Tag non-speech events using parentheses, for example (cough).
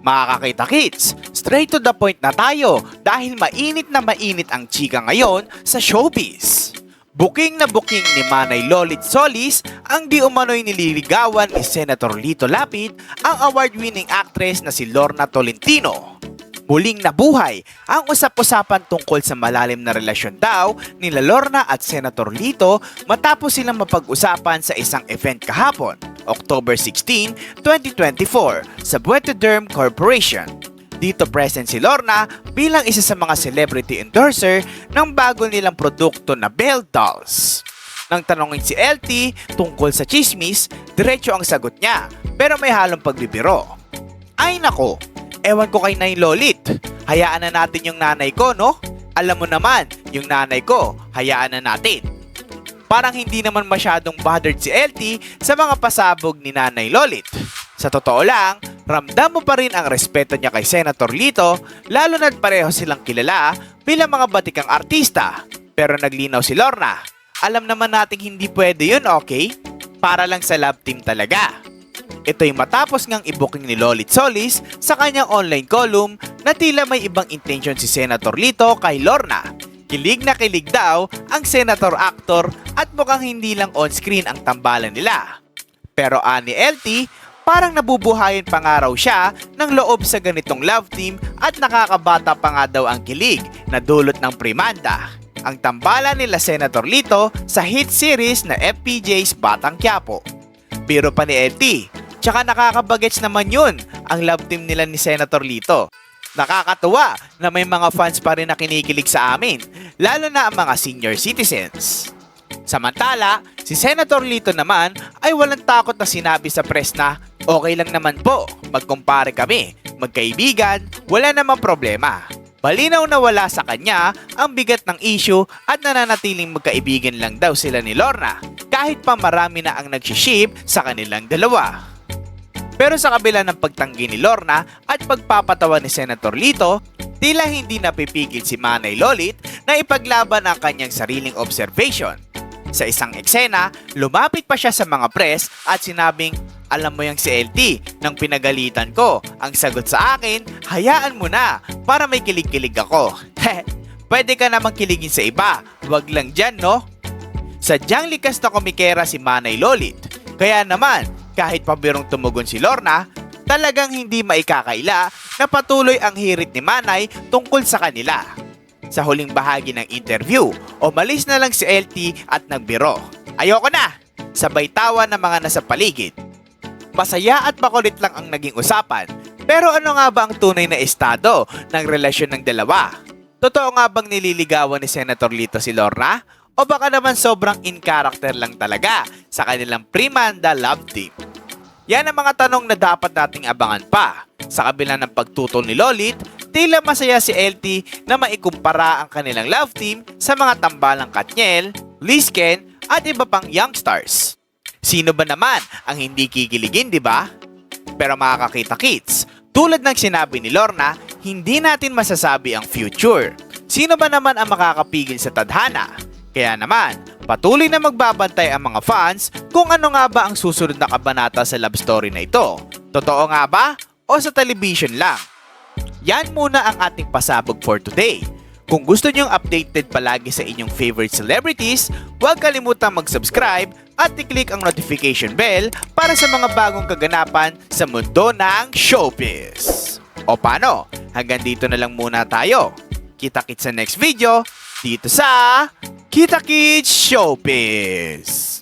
Mga kids, straight to the point na tayo dahil mainit na mainit ang chika ngayon sa showbiz. Booking na booking ni Manay Lolit Solis ang di umano'y nililigawan ni Senator Lito Lapid ang award-winning actress na si Lorna Tolentino. Muling nabuhay ang usap-usapan tungkol sa malalim na relasyon daw ni Lorna at Senator Lito matapos silang mapag-usapan sa isang event kahapon, October 16, 2024 sa Buetoderm Corporation. Dito present si Lorna bilang isa sa mga celebrity endorser ng bago nilang produkto na Bell Dolls. Nang tanongin si LT tungkol sa chismis, diretso ang sagot niya pero may halong pagbibiro. Ay nako, ewan ko kay Nay Lolit. Hayaan na natin yung nanay ko, no? Alam mo naman, yung nanay ko, hayaan na natin. Parang hindi naman masyadong bothered si LT sa mga pasabog ni Nanay Lolit. Sa totoo lang, ramdam mo pa rin ang respeto niya kay Senator Lito lalo na't pareho silang kilala bilang mga batikang artista. Pero naglinaw si Lorna, alam naman nating hindi pwede yun, okay? Para lang sa love team talaga. Ito'y matapos ngang i-booking ni Lolit Solis sa kanyang online column na tila may ibang intention si Senator Lito kay Lorna. Kilig na kilig daw ang senator actor at mukhang hindi lang on-screen ang tambalan nila. Pero ani LT, parang nabubuhayin pa nga raw siya ng loob sa ganitong love team at nakakabata pa nga daw ang kilig na dulot ng primanda. Ang tambalan nila Senator Lito sa hit series na FPJ's Batang Quiapo. Biro pa ni LT, tsaka nakakabagets naman yun ang love team nila ni Senator Lito. Nakakatuwa na may mga fans pa rin na kinikilig sa amin, lalo na ang mga senior citizens. Samantala, si Senator Lito naman ay walang takot na sinabi sa press na okay lang naman po, magkumpare kami, magkaibigan, wala namang problema. Balinaw na wala sa kanya ang bigat ng issue at nananatiling magkaibigan lang daw sila ni Lorna kahit pa marami na ang nagsiship sa kanilang dalawa. Pero sa kabila ng pagtanggi ni Lorna at pagpapatawa ni Senator Lito, tila hindi napipigil si Manay Lolit na ipaglaban ang kanyang sariling observation. Sa isang eksena, lumapit pa siya sa mga press at sinabing, alam mo yung si LT, nang pinagalitan ko, ang sagot sa akin, hayaan mo na, para may kilig-kilig ako. (laughs) Pwede ka namang kiligin sa iba, wag lang dyan no? Sadyang likas na komikera si Manay Lolit. Kaya naman, kahit pabirong tumugon si Lorna, talagang hindi maikakaila na patuloy ang hirit ni Manay tungkol sa kanila. Sa huling bahagi ng interview, umalis na lang si LT at nagbiro. Ayoko na! Sabay tawa ng mga nasa paligid. Masaya at makulit lang ang naging usapan. Pero ano nga ba ang tunay na estado ng relasyon ng dalawa? Totoo nga bang nililigawan ni Senator Lito si Lorna? O baka naman sobrang in character lang talaga sa kanilang primanda love team? Yan ang mga tanong na dapat nating abangan pa. Sa kabila ng pagtutol ni Lolit, tila masaya si LT na maikumpara ang kanilang love team sa mga tambalang Katniel, Lisken at iba pang young stars. Sino ba naman ang hindi kikiligin, di ba? Pero mga kakita kids, tulad ng sinabi ni Lorna, hindi natin masasabi ang future. Sino ba naman ang makakapigil sa tadhana? Kaya naman, patuloy na magbabantay ang mga fans kung ano nga ba ang susunod na kabanata sa love story na ito. Totoo nga ba? O sa television lang? Yan muna ang ating pasabog for today. Kung gusto nyong updated palagi sa inyong favorite celebrities, huwag kalimutang mag-subscribe at i-click ang notification bell para sa mga bagong kaganapan sa mundo ng showbiz. O paano? Hanggang dito na lang muna tayo. Kita-kits sa next video dito sa Kita Kids Showbiz.